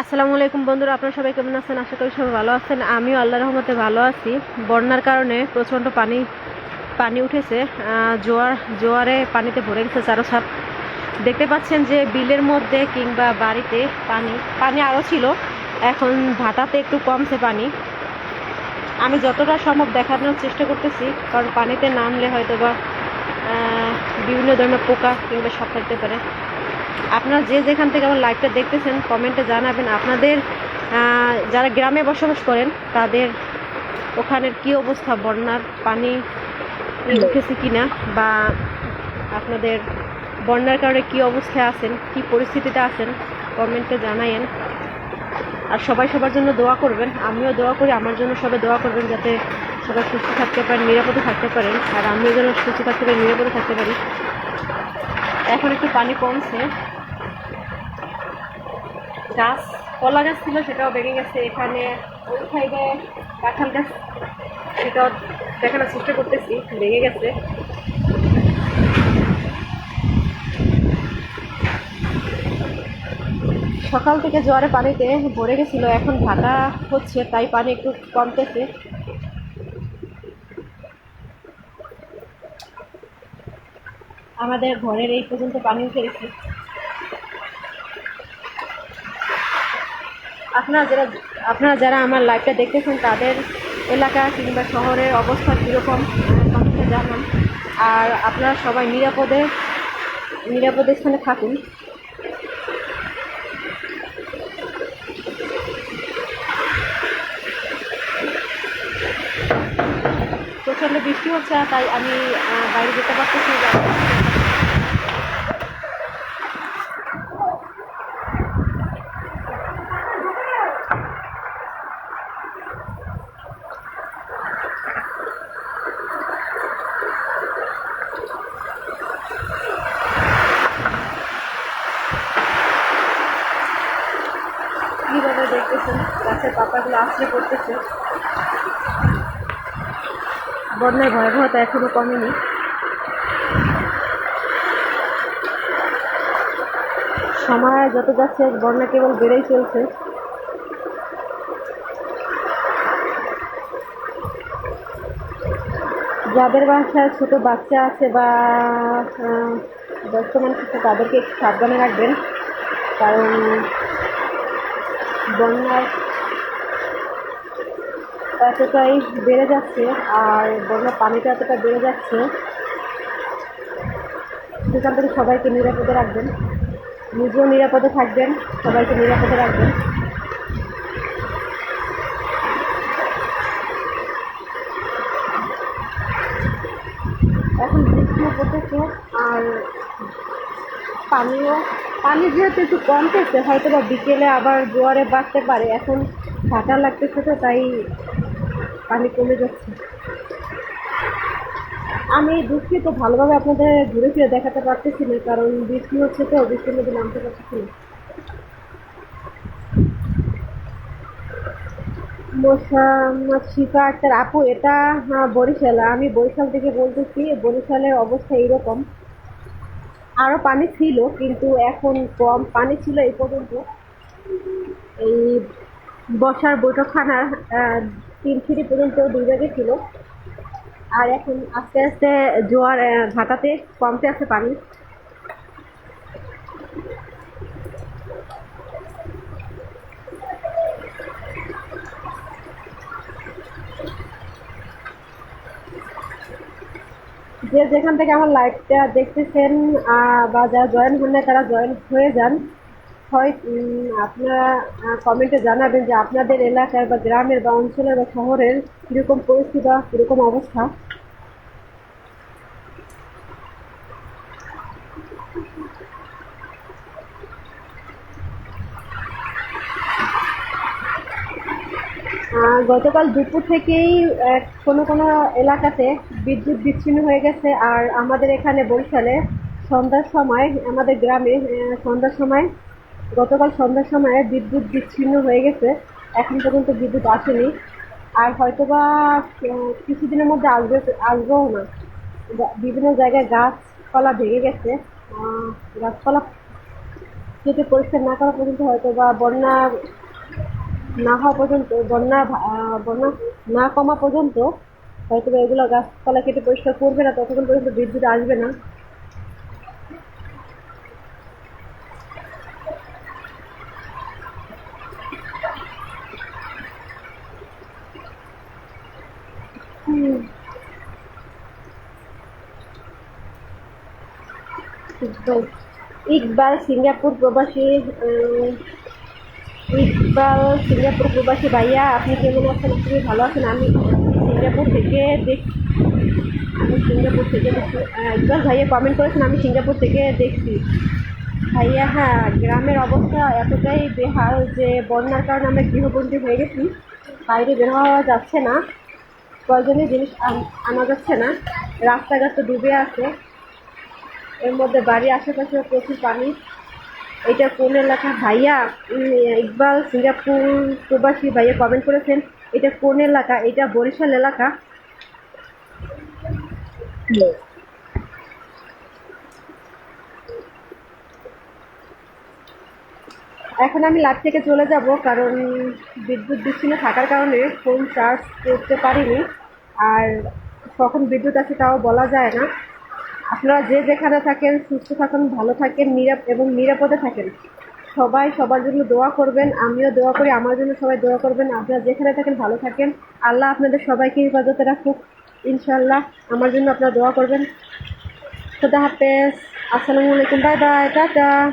আসসালামু আলাইকুম বন্ধুরা, আপনারা সবাই কেমন আছেন? আশা করি সবাই ভালো আছেন। আমিও আল্লাহ রহমতে ভালো আছি। বন্যার কারণে প্রচণ্ড পানি পানি উঠেছে। জোয়ার, জোয়ারে পানিতে ভরে গেছে চারো ছাপ দেখতে পাচ্ছেন যে বিলের মধ্যে কিংবা বাড়িতে পানি পানি আরও ছিল। এখন ভাটাতে একটু কমছে পানি। আমি যতটা সম্ভব দেখানোর চেষ্টা করতেছি, কারণ পানিতে নামলে হয়তো বা বিভিন্ন ধরনের পোকা কিংবা সাপ থাকতে পারে। আপনারা যে যেখান থেকে আমার লাইভটা দেখতেছেন কমেন্টে জানাবেন আপনাদের যারা গ্রামে বসবাস করেন তাদের ওখানের কি অবস্থা বন্যার পানি উঠেছে কিনা বা আপনাদের বন্যার কারণে কি অবস্থায় আছেন কি পরিস্থিতিতে আছেন কমেন্টে জানায়েন। আর সবাই সবার জন্য দোয়া করবেন আমিও দোয়া করি আমার জন্য সবাই দোয়া করবেন যাতে সবাই সুস্থ থাকতে পারেন নিরাপদে থাকতে পারেন আর আমিও যেন সুস্থ থাকতে পারি নিরাপদে থাকতে পারি। এখন একটু পানি কমছে। গাছ, কলা গাছ ছিল, সেটাও ভেঙে গেছে। এখানে ওই সাইডে কাঁঠাল গাছ, সেটাও দেখানোর চেষ্টা করতেছি, ভেঙে গেছে। সকাল থেকে জোয়ারে পানিতে ভরে গেছিল, এখন ভাটা হচ্ছে, তাই পানি একটু কমতেছে। আমাদের ঘরের এই পর্যন্ত পানি উঠে গেছে। আপনারা যারা আপনারা যারা আমার লাইভটা দেখতেছেন, তাদের এলাকা কিংবা শহরের অবস্থা কীরকম জানান। আর আপনারা সবাই নিরাপদে নিরাপদে স্থানে থাকুন। প্রচণ্ড বৃষ্টি হচ্ছে, তাই আমি বাইরে যেতে পারতেছি না কীভাবে দেখতেছেন গাছের পাতাগুলো আসলে পড়তেছে। বন্যার ভয়াবহতা এখনও কমেনি। সময় যত যাচ্ছে, বন্যা কেবল বেড়েই চলছে। যাদের বাসায় ছোট বাচ্চা আছে বা বর্তমান আছে তাদেরকে একটু সাবধানে রাখবেন। কারণ বন্যার এতটাই বেড়ে যাচ্ছে আর বন্যার পানিটা এতটা বেড়ে যাচ্ছে। সেখান থেকে সবাইকে নিরাপদে রাখবেন। নিজেও নিরাপদে থাকবেন, সবাইকে নিরাপদে রাখবেন। এখন বৃষ্টিও পড়তেছে আর পানিও পানি যেহেতু একটু কমতেছে হয়তো বা বিকেলে আবার জোয়ারে বাড়তে পারে। এখন ঠাটা লাগতেছে তো, তাই পানি কমে যাচ্ছে। আমি দুঃখিত ভালোভাবে আপনাদের ঘুরে ফিরে দেখাতে পারতেছি না কারণ বৃষ্টি হচ্ছে তো বৃষ্টির মধ্যে নামতে পারতেছি না মোসাম্মদ আপু এটা হ্যাঁ, বরিশাল। আমি বরিশাল থেকে বলতেছি বরিশালের অবস্থা এইরকম। আরও পানি ছিল কিন্তু এখন কম পানি ছিল এই পর্যন্ত। এই বসার বৈঠকখানার সিঁড়ি পর্যন্ত দুই জায়গায় ছিল। আর এখন আস্তে আস্তে জোয়ার ভাটাতে কমতে আছে পানি। যে যেখান থেকে আমার লাইভটা দেখতেছেন বা যারা জয়েন হন তারা জয়েন হয়ে যান। হয় আপনারা কমেন্টে জানাবেন যে আপনাদের এলাকার বা গ্রামের বা অঞ্চলের বা শহরের কীরকম পরিস্থিতি বা কীরকম অবস্থা। গতকাল দুপুর থেকেই কোনো কোনো এলাকাতে বিদ্যুৎ বিচ্ছিন্ন হয়ে গেছে। আর আমাদের এখানে বরিশালে সন্ধ্যার সময়, আমাদের গ্রামে সন্ধ্যার সময় গতকাল সন্ধ্যার সময় বিদ্যুৎ বিচ্ছিন্ন হয়ে গেছে। এখন পর্যন্ত বিদ্যুৎ আসেনি। আর হয়তোবা কিছুদিনের মধ্যে আসবে, আসবেও না। বিভিন্ন জায়গায় গাছপালা ভেঙে গেছে। গাছপালা কেটে পরিষ্কার না করা পর্যন্ত হয়তো বা বন্যা না হওয়া পর্যন্ত, বন্যা বন্যা না কমা পর্যন্ত হয়তো এগুলো গাছপালা কেটে পরিষ্কার করবে না, ততক্ষণ পর্যন্ত বিদ্যুৎ আসবে না। ইকবাল সিঙ্গাপুর প্রবাসী ইকবাল সিঙ্গাপুর প্রবাসী ভাইয়া, আপনি কেমন আছেন? আপনি ভালো আছেন। আমি সিঙ্গাপুর থেকে দেখ আমি সিঙ্গাপুর থেকে দেখছি। ইকবাল ভাইয়া কমেন্ট করেছেন, আমি সিঙ্গাপুর থেকে দেখছি। ভাইয়া হ্যাঁ গ্রামের অবস্থা এতটাই বেহাল যে বন্যার কারণে আমরা গৃহবন্দী হয়ে গেছি। বাইরে বের হওয়া যাচ্ছে না। প্রয়োজনীয় জিনিস আনা যাচ্ছে না। রাস্তাঘাট তো ডুবে আছে। এর মধ্যে বাড়ির আশেপাশে প্রচুর পানি। এটা কোন এলাকা ভাইয়া? ইকবাল সিঙ্গাপুর প্রবাসী ভাইয়া কমেন্ট করেছেন, এটা কোন এলাকা? এটা বরিশাল এলাকা। এখন আমি লাইভ থেকে চলে যাব, কারণ বিদ্যুৎ বিচ্ছিন্ন থাকার কারণে ফোন চার্জ করতে পারিনি। আর কখন বিদ্যুৎ আছে তাও বলা যায় না। আপনারা যে যেখানে থাকেন, সুস্থ থাকুন, ভালো থাকেন, নিরাপ এবং নিরাপদে থাকেন। সবাই সবার জন্য দোয়া করবেন, আমিও দোয়া করি, আমার জন্য সবাই দোয়া করবেন। আপনারা যেখানে থাকেন, ভালো থাকেন। আল্লাহ আপনাদের সবাইকে হেফাজতে রাখুক। ইনশাল্লাহ আমার জন্য আপনারা দোয়া করবেন। খুদা হাফেজ। আসসালামু আলাইকুম। Bye bye. Ta ta.